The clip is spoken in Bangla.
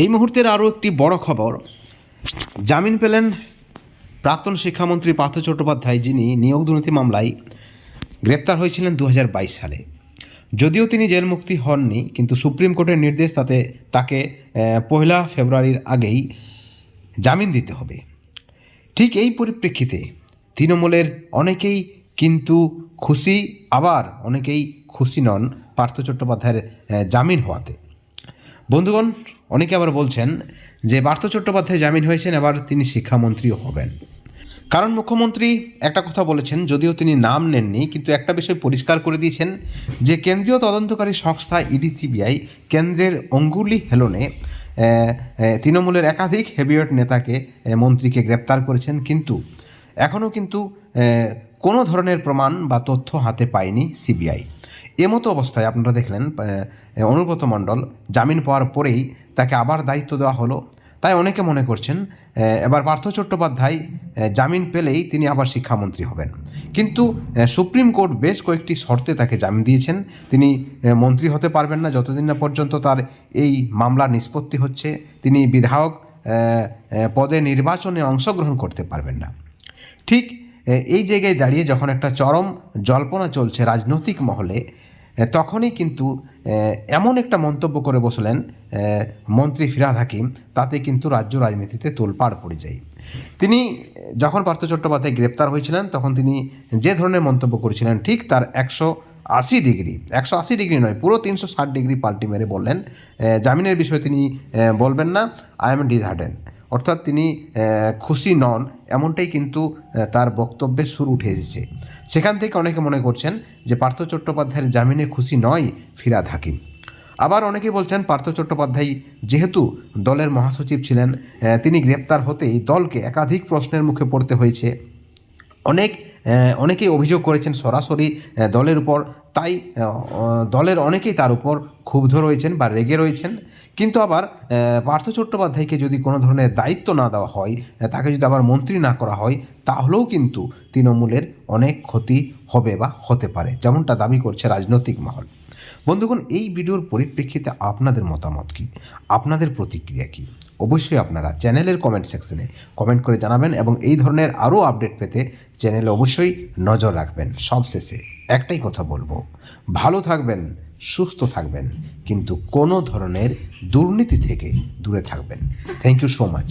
এই মুহূর্তের আরও একটি বড় খবর। জামিন পেলেন প্রাক্তন শিক্ষামন্ত্রী পার্থ চট্টোপাধ্যায় যিনি নিয়োগ দুর্নীতি মামলায় গ্রেপ্তার হয়েছিলেন দু হাজার বাইশ সালে। যদিও তিনি জেল মুক্তি হননি, কিন্তু সুপ্রিম কোর্টের নির্দেশ তাতে তাকে পয়লা ফেব্রুয়ারির আগেই জামিন দিতে হবে। ঠিক এই পরিপ্রেক্ষিতে তৃণমূলের অনেকেই কিন্তু খুশি, আবার অনেকেই খুশি নন পার্থ চট্টোপাধ্যায়ের জামিন হওয়াতে। বন্ধুগণ, অনেকে আবার বলছেন যে পার্থ চট্টোপাধ্যায় জামিন হয়েছেন, এবার তিনি শিক্ষামন্ত্রীও হবেন। কারণ মুখ্যমন্ত্রী একটা কথা বলেছেন, যদিও তিনি নাম নেননি, কিন্তু একটা বিষয় পরিষ্কার করে দিয়েছেন যে কেন্দ্রীয় তদন্তকারী সংস্থা ইডি সিবিআই কেন্দ্রের অঙ্গুলি হেলনে তৃণমূলের একাধিক হেভিওয়েট নেতাকে মন্ত্রীকে গ্রেপ্তার করেছেন, কিন্তু এখনও কিন্তু কোনো ধরনের প্রমাণ বা তথ্য হাতে পায়নি সিবিআই। এমতো অবস্থায় আপনারা দেখলেন অনুব্রত মণ্ডল জামিন পাওয়ার পরেই তাকে আবার দায়িত্ব দেওয়া হলো। তাই অনেকে মনে করছেন এবার পার্থ চট্টোপাধ্যায় জামিন পেলেই তিনি আবার শিক্ষামন্ত্রী হবেন। কিন্তু সুপ্রিম কোর্ট বেশ কয়েকটি শর্তে তাকে জামিন দিয়েছেন। তিনি মন্ত্রী হতে পারবেন না, যতদিন না পর্যন্ত তার এই মামলার নিষ্পত্তি হচ্ছে। তিনি বিধায়ক পদে নির্বাচনে অংশগ্রহণ করতে পারবেন না। ঠিক এই জায়গায় দাঁড়িয়ে যখন একটা চরম জল্পনা চলছে রাজনৈতিক মহলে তখনই কিন্তু এমন একটা মন্তব্য করে বসলেন মন্ত্রী ফিরাদ হাকিম, তাতে কিন্তু রাজ্য রাজনীতিতে তোলপাড় পড়ে যায়। তিনি যখন পার্থ চট্টোপাধ্যায় গ্রেপ্তার হয়েছিলেন, তখন তিনি যে ধরনের মন্তব্য করেছিলেন, ঠিক তার একশো আশি ডিগ্রি, একশো আশি ডিগ্রি নয়, পুরো তিনশো ষাট ডিগ্রি পাল্টি মেরে বললেন জামিনের বিষয়ে তিনি বলবেন না, আই এম ডিসহার্টেন অর্থাৎ তিনি খুশি নন, এমনটাই কিন্তু তার বক্তব্যে সুর উঠে এসেছে। সেখান থেকে অনেকে মনে করছেন যে পার্থ চট্টোপাধ্যায়ের জামিনে খুশি নয় ফিরাদ হাকিম। আবার অনেকে বলছেন পার্থ চট্টোপাধ্যায় যেহেতু দলের মহাসচিব ছিলেন তিনি গ্রেপ্তার হতেই দলকে একাধিক প্রশ্নের মুখে পড়তে হয়েছে। অনেক অনেকেই অভিযোগ করেছেন সরাসরি দলের উপর। তাই দলের অনেকেই তার উপর ক্ষুব্ধ রয়েছেন বা রেগে রয়েছেন। কিন্তু আবার পার্থ চট্টোপাধ্যায়কে যদি কোনো ধরনের দায়িত্ব না দেওয়া হয় তাকে যদি আবার মন্ত্রী না করা হয়, তাহলেও কিন্তু তৃণমূলের অনেক ক্ষতি হবে বা হতে পারে, যেমনটা দাবি করছে রাজনৈতিক মহল। বন্ধুগণ, এই ভিডিওর পরিপ্রেক্ষিতে আপনাদের মতামত কী? আপনাদের প্রতিক্রিয়া কী? অবশ্যই আপনারা চ্যানেলের কমেন্ট সেকশনে কমেন্ট করে জানাবেন এবং এই ধরনের আরও আপডেট পেতে চ্যানেলে অবশ্যই নজর রাখবেন। সবশেষে একটাই কথা বলব, ভালো থাকবেন, সুস্থ থাকবেন, কিন্তু কোনো ধরনের দুর্নীতি থেকে দূরে থাকবেন। Thank you so much